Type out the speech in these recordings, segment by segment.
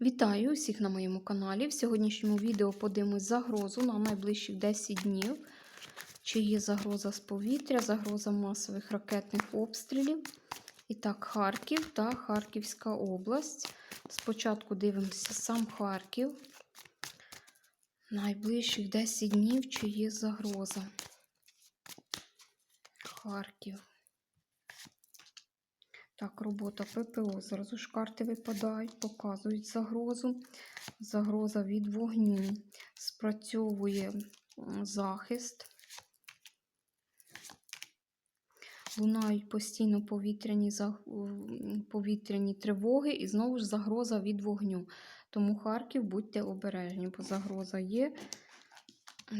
Вітаю усіх на моєму каналі. В сьогоднішньому відео подивимось загрозу на найближчих 10 днів. Чи є загроза з повітря, загроза масових ракетних обстрілів. І так, Харків та Харківська область. Спочатку дивимося сам Харків. Найближчих 10 днів, чи є загроза. Харків. Так, робота ППО. Зразу ж карти випадають, показують загрозу. Загроза від вогню. Спрацьовує захист. Лунають постійно повітряні, повітряні тривоги і знову ж загроза від вогню. Тому Харків будьте обережні, бо загроза є.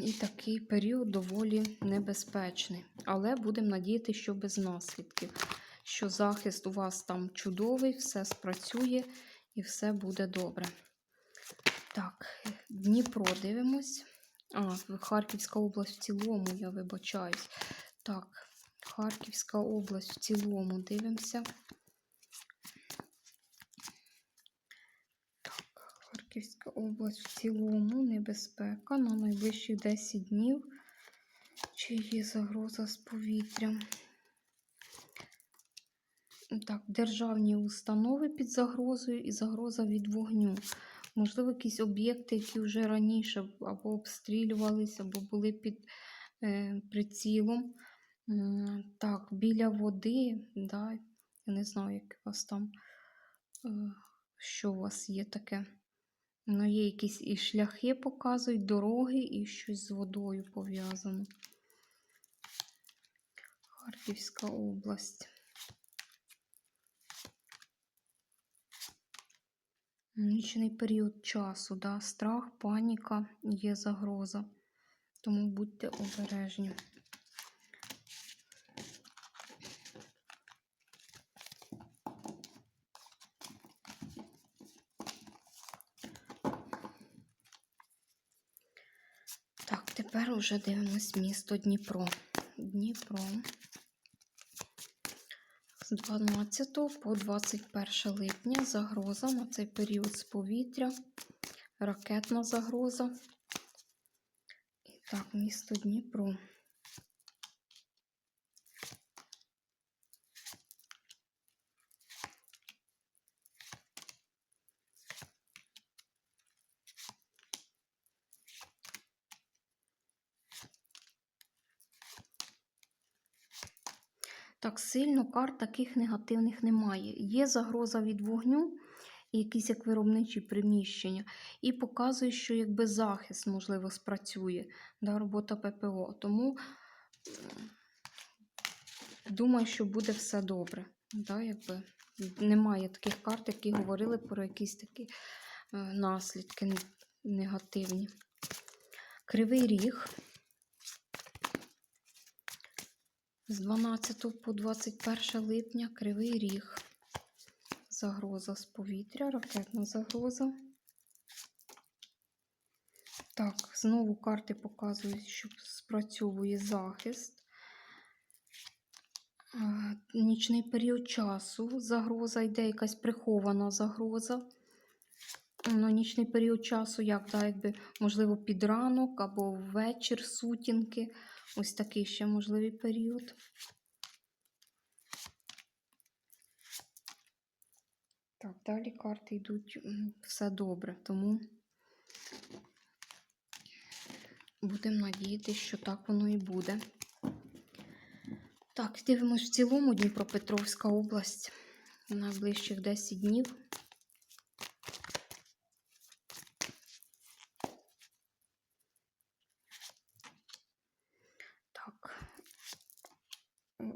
І такий період доволі небезпечний. Але будемо надіятися, що без наслідків що захист у вас там чудовий, все спрацює і все буде добре. Так, Дніпро дивимось. А, Харківська область в цілому, я вибачаюсь. Так, Харківська область в цілому дивимося. Так, Харківська область в цілому, небезпека на найближчі 10 днів. Чи є загроза з повітрям? Так, державні установи під загрозою і загроза від вогню. Можливо, якісь об'єкти, які вже раніше або обстрілювалися, або були під е, прицілом. Так, біля води, да, я не знаю, як у вас там, е, що у вас є таке. Ну, є якісь і шляхи показують, дороги, і щось з водою пов'язано. Харківська область. Нічний період часу, да, страх, паніка, є загроза. Тому будьте обережні. Так, тепер уже дивимось місто Дніпро. Дніпро. З 12 по 21 липня загроза на цей період з повітря, ракетна загроза. І так, місто Дніпро. Так сильно карт таких негативних немає. Є загроза від вогню, і якісь як виробничі приміщення, і показує, що якби захист, можливо, спрацює да, робота ППО. Тому думаю, що буде все добре. Да, якби. Немає таких карт, які говорили про якісь такі е, наслідки негативні. Кривий ріг. З 12 по 21 липня Кривий Ріг. Загроза з повітря, ракетна загроза. Так, знову карти показують, що спрацьовує захист. Е, Нічний період часу. Загроза йде якась прихована загроза. Ну, нічний період часу, як, да, якби, можливо, під ранок або вечір, сутінки. Ось такий ще можливий період. Так, далі карти йдуть все добре, тому будемо надіятися, що так воно і буде. Так, дивимось в цілому Дніпропетровська область на найближчих 10 днів. Так,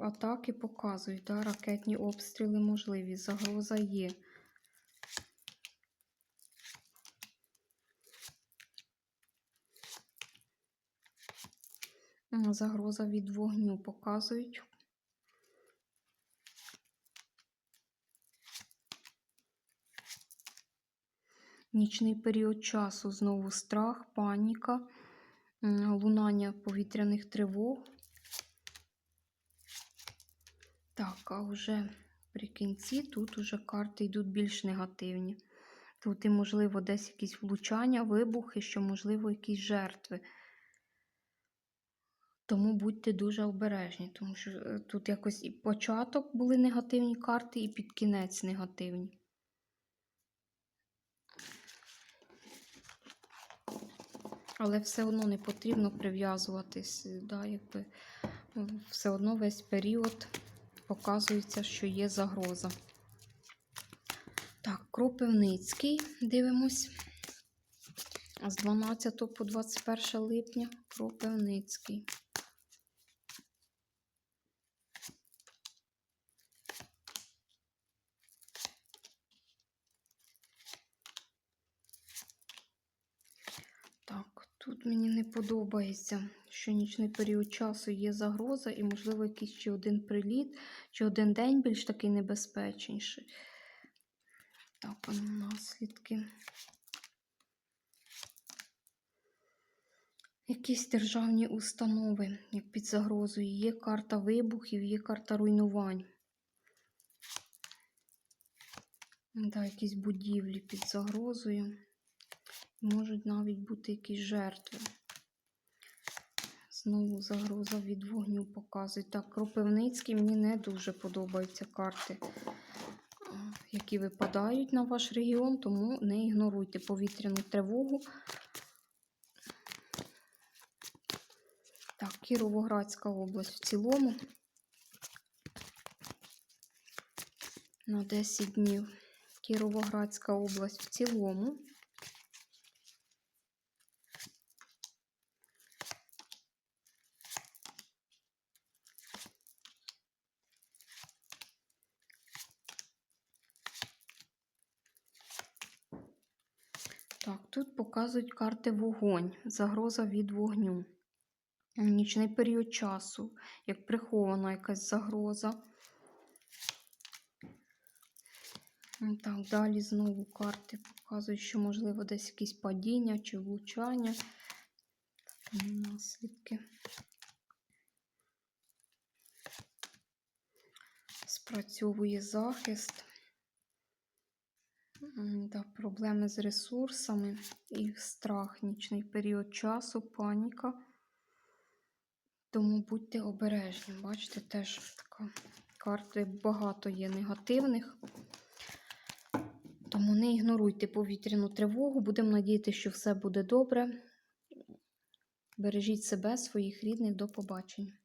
атаки показують, да, ракетні обстріли можливі, загроза є. Загроза від вогню показують. Нічний період часу знову страх, паніка, лунання повітряних тривог. Так, а вже при кінці тут уже карти йдуть більш негативні. Тут і, можливо, десь якісь влучання, вибухи, що, можливо, якісь жертви. Тому будьте дуже обережні, тому що е, тут якось і початок були негативні карти, і під кінець негативні. Але все одно не потрібно прив'язуватись, да, якби все одно весь період показується, що є загроза. Так, Кропивницький дивимось. З 12 по 21 липня Кропивницький. Так, мені не подобається, що нічний період часу є загроза і, можливо, якийсь ще один приліт, чи один день більш такий небезпечніший. Так, ну, наслідки. Якісь державні установи, як під загрозою. Є карта вибухів, є карта руйнувань. Да, якісь будівлі під загрозою. Можуть навіть бути якісь жертви. Знову загроза від вогню показують. Так, Кропивницький мені не дуже подобаються карти, які випадають на ваш регіон, тому не ігноруйте повітряну тривогу. Так, Кіровоградська область в цілому на 10 днів. Кіровоградська область в цілому. Так, тут показують карти вогонь, загроза від вогню. Нічний період часу, як прихована якась загроза. Так, далі знову карти показують, що можливо десь якісь падіння чи влучання. Так, наслідки. Спрацьовує захист. Да, проблеми з ресурсами і страх, нічний період часу, паніка. Тому будьте обережні. Бачите, теж така карти багато є негативних. Тому не ігноруйте повітряну тривогу. Будемо надіятися, що все буде добре. Бережіть себе, своїх рідних. До побачення.